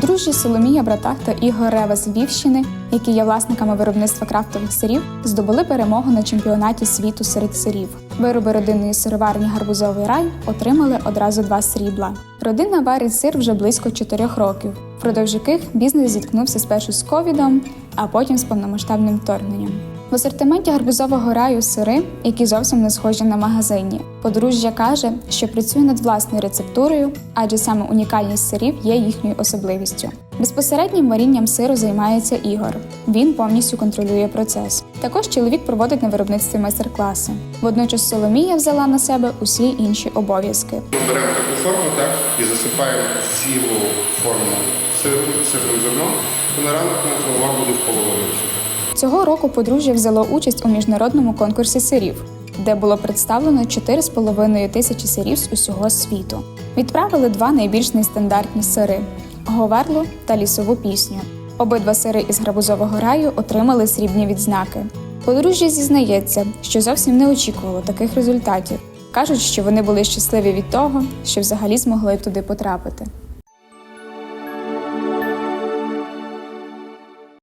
Подружжя Соломія Братах та Ігор Рева з Львівщини, які є власниками виробництва крафтових сирів, здобули перемогу на чемпіонаті світу серед сирів. Вироби родинної сироварні Гарбузовий рай отримали одразу два срібла. Родина варить сир вже близько чотирьох років, впродовж яких бізнес зіткнувся спершу з ковідом, а потім з повномасштабним вторгненням. В асортименті гарбузового раю сири, які зовсім не схожі на магазинні. Подружжя каже, що працює над власною рецептурою, адже саме унікальність сирів є їхньою особливістю. Безпосереднім варінням сиру займається Ігор. Він повністю контролює процес. Також чоловік проводить на виробництві майстер-класи. Водночас Соломія взяла на себе усі інші обов'язки. Ми беремо таку форму так, і засипаємо цілу форму сиру, сирним зерном, на ранок у голова буде в половину. Цього року подружжя взяло участь у міжнародному конкурсі сирів, де було представлено 4,5 тисячі сирів з усього світу. Відправили два найбільш нестандартні сири говерлу та лісову пісню. Обидва сири із гарбузового раю отримали срібні відзнаки. Подружжя зізнається, що зовсім не очікувало таких результатів. Кажуть, що вони були щасливі від того, що взагалі змогли туди потрапити.